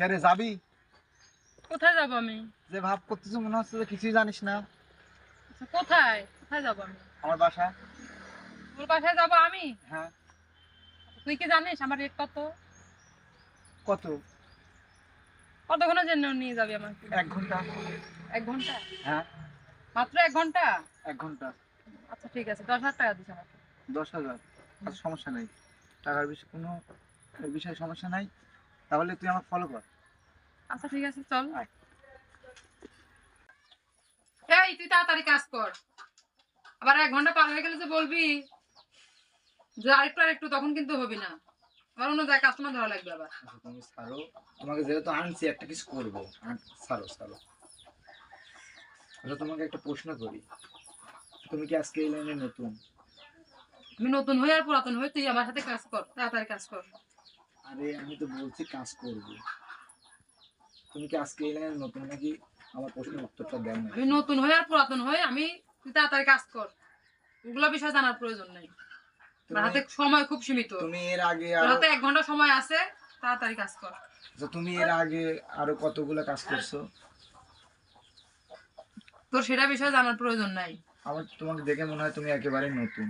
কে রে যাবি? কোথায় যাব আমি? যে ভাব করতেছো মনে হচ্ছে যে কিছুই জানিস না। আচ্ছা, কোথায়? কোথায় যাব আমি? আমার বাসা। তোর বাসায় যাব আমি? হ্যাঁ। তুই কি জানিস আমার রেট কত? কত? কতক্ষণের জন্য নিয়ে যাবি আমাকে? এক ঘণ্টা। এক ঘণ্টা? হ্যাঁ। মাত্র এক ঘণ্টা? এক ঘণ্টা। আচ্ছা ঠিক আছে দশ হাজার টাকা দিস আমাকে। দশ হাজার? আচ্ছা সমস্যা নেই। টাকার বিষয়ে কোনো বিষয়ে সমস্যা নাই। তাহলে তুই আমাকে ফলো কর। আচ্ছা ঠিক আছে চল। এই তুই তাড়াতাড়ি কাজ কর। আবার এক ঘণ্টা পার হয়ে গেলে যে বলবি যে আরেকটু আরেকটু তখন কিন্তু হবি না। আবার অন্য জায়গায় কাস্টমার ধরা লাগবে আবার। আচ্ছা, তুমি ছাড়ো। তোমাকে যেহেতু আনছি একটা কিছু করব। ছাড়ো ছাড়ো। আচ্ছা তোমাকে একটা প্রশ্ন করি। তুমি কি আজকে এই লাইনে নতুন? আমি নতুন হয়ে আর পুরাতন হয়ে তুই আমার সাথে কাজ কর তাড়াতাড়ি কাজ কর। আরে আমি তো বলছি কাজ করব। তুমি কি আজকে লাইনে নতুন নাকি আমার প্রশ্নের উত্তরটা দেন না আমি নতুন হয়ে আর পুরাতন হয়ে আমি তুই তাড়াতাড়ি কাজ কর। ওগুলো বিষয় জানার প্রয়োজন নেই। আমার হাতে সময় খুব সীমিত। তুমি এর আগে হাতে এক ঘণ্টা সময় আছে তাড়াতাড়ি কাজ কর। আচ্ছা, তুমি এর আগে আরও কতগুলো কাজ করছ? তোর সেটা বিষয়ে জানার প্রয়োজন নাই। আমার তোমাকে দেখে মনে হয় তুমি একেবারে নতুন।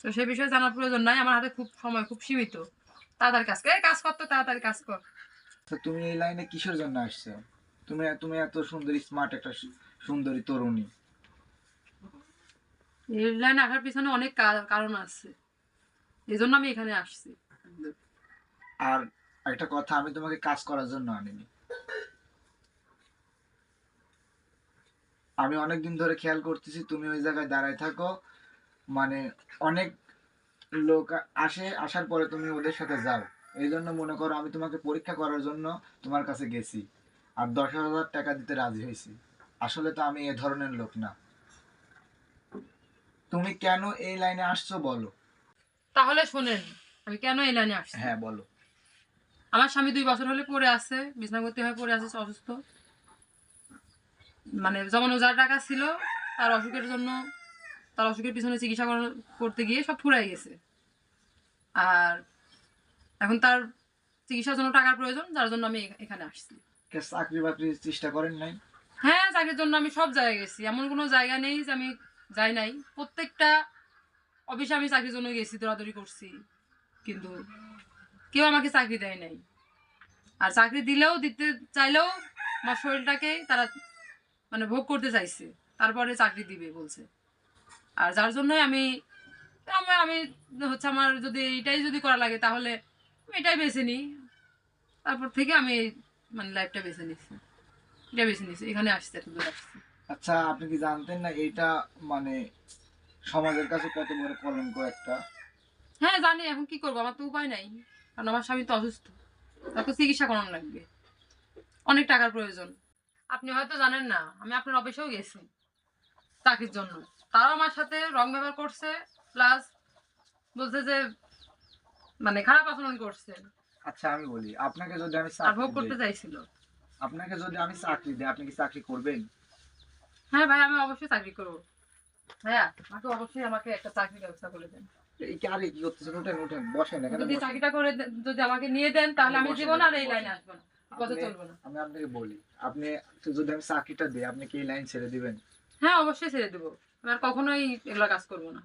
তো সে বিষয়ে জানার প্রয়োজন নাই আমার হাতে খুব সময় খুব সীমিত। তাড়াতাড়ি কাজ কর। এই কাজ কর তো তাড়াতাড়ি কাজ কর। তো তুমি এই লাইনে কিসের জন্য আসছো? তুমি তুমি এত সুন্দরী স্মার্ট একটা সুন্দরী তরুণী। এই লাইনে আসার পিছনে অনেক কারণ আছে। এই জন্য আমি এখানে আসছি। আর একটা কথা আমি তোমাকে কাজ করার জন্য আনিনি। আমি অনেকদিন ধরে খেয়াল করতেছি তুমি ওই জায়গায় দাঁড়ায় থাকো। মানে অনেক লোক আসে আসার পরে তুমি ওদের সাথে যাও। এই জন্য মনে করো আমি তোমাকে পরীক্ষা করার জন্য তোমার কাছে গেছি। আর দশ হাজার টাকা দিতে রাজি হয়েছি। আসলে তো আমি এ ধরনের লোক না। তুমি কেন এই লাইনে আসছো বলো। তাহলে শোনেন আমি কেন এই লাইনে আসছি? হ্যাঁ বলো। আমার স্বামী দুই বছর হলে পড়ে আছে বিছনাগতি হয়ে পড়ে আছে অসুস্থ। মানে যেমন যার টাকা ছিল তার অসুখের জন্য তার অসুখের পিছনে চিকিৎসা করা- করতে গিয়ে সব ফুরাই গেছে। আর এখন তার চিকিৎসার জন্য টাকার প্রয়োজন যার জন্য আমি এখানে আসছি। চাকরি বাকরির চেষ্টা করেন নাই? হ্যাঁ চাকরির জন্য আমি সব জায়গায় গেছি। এমন কোনো জায়গা নেই যে আমি যাই নাই। প্রত্যেকটা অফিসে আমি চাকরির জন্য গেছি দৌড়াদৌড়ি করছি। কিন্তু কেউ আমাকে চাকরি দেয় নাই। আর চাকরি দিলেও দিতে চাইলেও আমার শরীরটাকে তারা মানে ভোগ করতে চাইছে। তারপরে চাকরি দিবে বলছে। আর যার জন্যই আমি আমি হচ্ছে আমার যদি এইটাই যদি করা লাগে তাহলে এটাই বেছে নিই। তারপর থেকে আমি মানে লাইফটা বেছে নিচ্ছি এটা বেছে নিচ্ছি এখানে আসছে এত দূর আসছি। আচ্ছা আপনি কি জানতেন না এটা মানে সমাজের কাছে কত বড় কলঙ্ক একটা? হ্যাঁ জানি এখন কি করব? আমার তো উপায় নাই। কারণ আমার স্বামী তো অসুস্থ। তার তো চিকিৎসা করানো লাগবে। অনেক টাকার প্রয়োজন। আপনি হয়তো জানেন না আমি আপনার অফিসেও গেছি চাকরির জন্য। তারাও আমার সাথে রং ব্যবহার করছে প্লাস বলছে যে মানে খারাপ আচরণ করছে আচ্ছা আমি বলি আপনাকে যদি আমি ভোগ করতে চাইছিল। আপনাকে যদি আমি চাকরি দিই আপনি কি চাকরি করবেন? হ্যাঁ ভাই আমি অবশ্যই চাকরি করব। ভাইয়া আমাকে অবশ্যই আমাকে একটা চাকরির ব্যবস্থা করে দেন। এই কি আরে কি করতেছেন? উঠেন উঠেন বসেন এখানে যদি চাকরিটা করে যদি আমাকে নিয়ে দেন তাহলে আমি জীবন আর এই লাইনে আসব না কথা আপনি- না। আমি আপনাকে বলি আপনি যদি আমি চাকরিটা দিই আপনি কি এই লাইন ছেড়ে দিবেন? হ্যাঁ অবশ্যই ছেড়ে দেবো। আর কখনোই এগুলো কাজ করব না।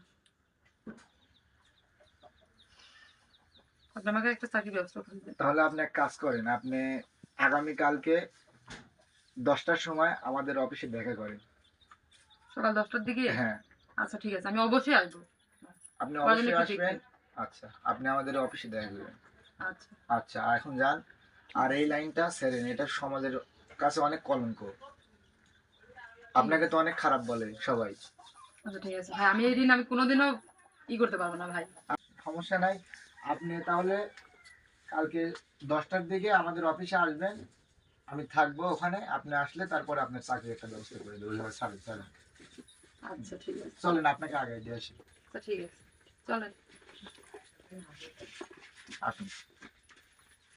আমাকে একটা চাকরির ব্যবস্থা করে দেন তাহলে আপনি এক কাজ করেন আপনি আগামী কালকে দশটার সময় আমাদের অফিসে দেখা করেন। সকাল দশটার দিকে? হ্যাঁ। আচ্ছা ঠিক আছে আমি অবশ্যই আসব। আপনি অবশ্যই আসবেন। আচ্ছা আপনি আমাদের অফিসে দেখা করবেন আচ্ছা। আচ্ছা এখন যান। আর এই লাইনটা সেরেন এটা সমাজের কাছে অনেক কলঙ্ক। আপনাকে তো অনেক খারাপ বলে সবাই। আচ্ছা ঠিক আছে। ভাই আমি এই দিন আমি কোনোদিনও ই করতে পারব না ভাই। সমস্যা নাই। আপনি তাহলে কালকে দশটার দিকে আমাদের অফিসে আসবেন। আমি থাকব ওখানে আপনি আসলে তারপরে আপনার চাকরি একটা ব্যবস্থা করে দেবো। ওইভাবে চলেন আচ্ছা ঠিক আছে। চলেন আপনাকে আগে দিয়ে আসি। আচ্ছা ঠিক আছে। চলেন। আসুন।